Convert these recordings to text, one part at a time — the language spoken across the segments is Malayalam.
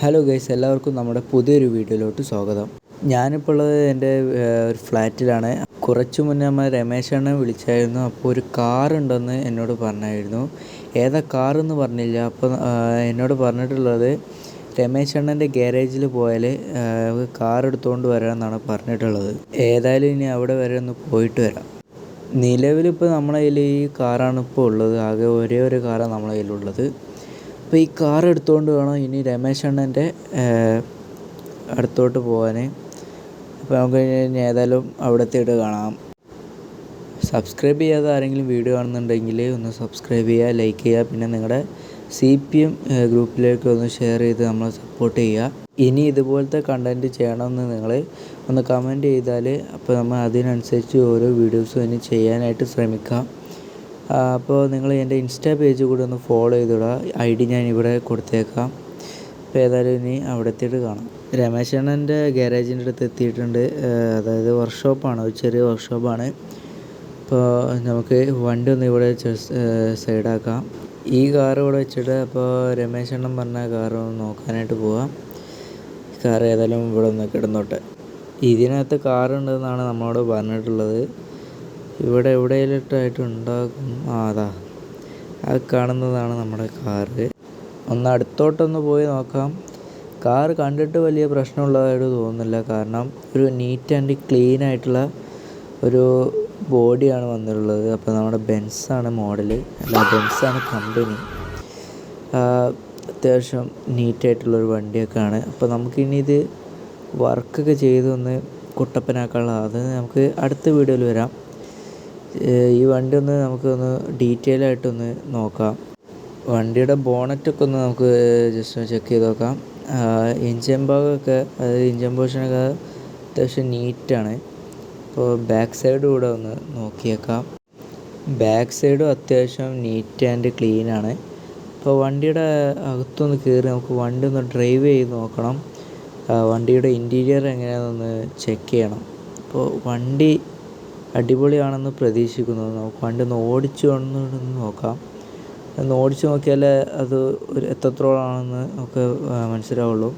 ഹലോ ഗൈസ് എല്ലാവർക്കും നമ്മുടെ പുതിയൊരു വീഡിയോയിലോട്ട് സ്വാഗതം. ഞാനിപ്പോൾ ഉള്ളത് എന്റെ ഒരു ഫ്ലാറ്റിലാണ്. കുറച്ച് മുന്നേ നമ്മൾ രമേശ് അണ്ണൻ വിളിച്ചായിരുന്നു. അപ്പോൾ ഒരു കാർ ഉണ്ടെന്ന് എന്നോട് പറഞ്ഞായിരുന്നു. ഏതാ കാർ എന്ന് പറഞ്ഞില്ല. അപ്പോൾ എന്നോട് പറഞ്ഞിട്ടുള്ളത് രമേശ് അണ്ണന്റെ ഗ്യാരേജിൽ പോയാൽ കാർ എടുത്തുകൊണ്ട് വരാമെന്നാണ് പറഞ്ഞിട്ടുള്ളത്. ഏതായാലും ഇനി അവിടെ വരെ ഒന്ന് പോയിട്ട് വരാം. നിലവിലിപ്പോൾ നമ്മളെ കയ്യിൽ ഈ കാറാണ് ഇപ്പോൾ ഉള്ളത്. ആകെ ഒരേ ഒരു കാറാണ് നമ്മളെ കയ്യിലുള്ളത്. അപ്പോൾ ഈ കാർ എടുത്തുകൊണ്ട് വേണം ഇനി രമേശ് അണ്ണന്റെ അടുത്തോട്ട് പോകാൻ അപ്പോൾ നമുക്ക് ഇനി ഏതായാലും ഇട്ട് കാണാം. സബ്സ്ക്രൈബ് ചെയ്യാതെ ആരെങ്കിലും വീഡിയോ കാണുന്നുണ്ടെങ്കിൽ ഒന്ന് സബ്സ്ക്രൈബ് ചെയ്യുക ലൈക്ക് ചെയ്യുക പിന്നെ നിങ്ങളുടെ സി പി എം ഗ്രൂപ്പിലേക്ക് ഒന്ന് ഷെയർ ചെയ്ത് നമ്മളെ സപ്പോർട്ട് ചെയ്യുക. ഇനി ഇതുപോലത്തെ കണ്ടന്റ് ചെയ്യണമെന്ന് നിങ്ങൾ ഒന്ന് കമന്റ് ചെയ്താൽ അപ്പോൾ നമ്മൾ അതിനനുസരിച്ച് ഓരോ വീഡിയോസും ഇനി ചെയ്യാനായിട്ട് ശ്രമിക്കാം. അപ്പോൾ നിങ്ങൾ എന്റെ ഇൻസ്റ്റാ പേജ് കൂടി ഒന്ന് ഫോളോ ചെയ്തിടുക ഐ ഡി ഞാൻ ഇവിടെ കൊടുത്തേക്കാം. അപ്പോൾ ഏതായാലും ഇനി അവിടെ എത്തിയിട്ട് കാണാം. രമേശ് അണ്ണന്റെ ഗ്യാരേജിന്റെ അടുത്ത് എത്തിയിട്ടുണ്ട്. അതായത് വർക്ക്ഷോപ്പാണ് ഒരു ചെറിയ വർക്ക്ഷോപ്പാണ് അപ്പോൾ നമുക്ക് വണ്ടി ഒന്ന് ഇവിടെ സൈഡാക്കാം ഈ കാർ ഇവിടെ വെച്ചിട്ട് അപ്പോൾ രമേശ് പറഞ്ഞ കാർ ഒന്ന് നോക്കാനായിട്ട് പോവാം. കാർ ഏതായാലും ഇവിടെ ഒന്ന് കിടന്നോട്ടെ. ഇതിനകത്ത് കാറുണ്ടെന്നാണ് നമ്മളോട് പറഞ്ഞിട്ടുള്ളത്. ഇവിടെ ഇട്ടായിട്ട് ഉണ്ടാകും. ആ അതാ. ആ കാണുന്നതാണ് നമ്മുടെ കാറ്. ഒന്ന് അടുത്തോട്ടൊന്ന് പോയി നോക്കാം. കാർ കണ്ടിട്ട് വലിയ പ്രശ്നമുള്ളതായിട്ട് തോന്നുന്നില്ല. കാരണം ഒരു നീറ്റ് ആൻഡ് ക്ലീൻ ആയിട്ടുള്ള ഒരു ബോഡിയാണ് വന്നിട്ടുള്ളത്. അപ്പോൾ നമ്മുടെ ബെൻസാണ് മോഡൽ അല്ല ബെൻസാണ് കമ്പനി. അത്യാവശ്യം നീറ്റായിട്ടുള്ളൊരു വണ്ടിയൊക്കെയാണ്. അപ്പോൾ നമുക്കിനി ഇത് വർക്കൊക്കെ ചെയ്തൊന്ന് കുട്ടപ്പനാക്കാനുള്ള അത് നമുക്ക് അടുത്ത വീഡിയോയിൽ വരാം. ഈ വണ്ടി ഒന്ന് നമുക്കൊന്ന് ഡീറ്റെയിൽ ആയിട്ടൊന്ന് നോക്കാം. വണ്ടിയുടെ ബോണറ്റൊക്കെ ഒന്ന് നമുക്ക് ജസ്റ്റ് ഒന്ന് ചെക്ക് ചെയ്ത് നോക്കാം. എഞ്ചിൻ ഭാഗമൊക്കെ അതായത് ഇഞ്ചൻ പോർഷനൊക്കെ അത്യാവശ്യം നീറ്റാണ് അപ്പോൾ ബാക്ക് സൈഡ് കൂടെ ഒന്ന് നോക്കിയേക്കാം. ബാക്ക് സൈഡും അത്യാവശ്യം നീറ്റ് ആൻഡ് ക്ലീൻ ആണ്. അപ്പോൾ വണ്ടിയുടെ അകത്തൊന്ന് കയറി നമുക്ക് വണ്ടി ഒന്ന് ഡ്രൈവ് ചെയ്ത് നോക്കണം. വണ്ടിയുടെ ഇന്റീരിയർ എങ്ങനെയാണെന്നൊന്ന് ചെക്ക് ചെയ്യണം. അപ്പോൾ വണ്ടി അടിപൊളിയാണെന്ന് പ്രതീക്ഷിക്കുന്നു. ഒന്ന് ഓടിച്ചു ഒന്ന് നോക്കാം. ഒന്ന് ഓടിച്ചു നോക്കിയാലേ അത് ഒരു എത്രത്തോളമാണെന്ന് നമുക്ക് മനസ്സിലാവുള്ളൂ.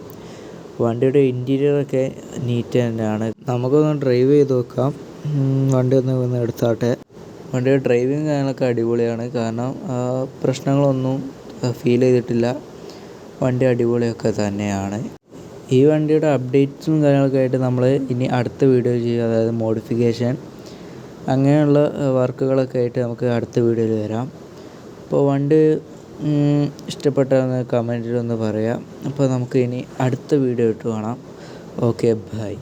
വണ്ടിയുടെ ഇന്റീരിയറൊക്കെ നീറ്റ് തന്നെയാണ്. നമുക്കൊന്ന് ഡ്രൈവ് ചെയ്ത് നോക്കാം. വണ്ടി ഒന്ന് ഒന്ന് എടുത്താട്ടെ. വണ്ടിയുടെ ഡ്രൈവിങ് കാര്യങ്ങളൊക്കെ അടിപൊളിയാണ്. കാരണം പ്രശ്നങ്ങളൊന്നും ഫീൽ ചെയ്തിട്ടില്ല. വണ്ടി അടിപൊളിയൊക്കെ തന്നെയാണ്. ഈ വണ്ടിയുടെ അപ്ഡേറ്റ്സും കാര്യങ്ങളൊക്കെ ആയിട്ട് നമ്മൾ ഇനി അടുത്ത വീഡിയോ ചെയ്യുക അതായത് മോഡിഫിക്കേഷൻ അങ്ങനെയുള്ള വർക്കുകളൊക്കെ ആയിട്ട് നമുക്ക് അടുത്ത വീഡിയോയിൽ വരാം. അപ്പോൾ വണ്ടി ഇഷ്ടപ്പെട്ടെന്ന് കമന്റിലൊന്ന് പറയാം. അപ്പോൾ നമുക്ക് ഇനി അടുത്ത വീഡിയോ ഇട്ട് കാണാം. Okay bye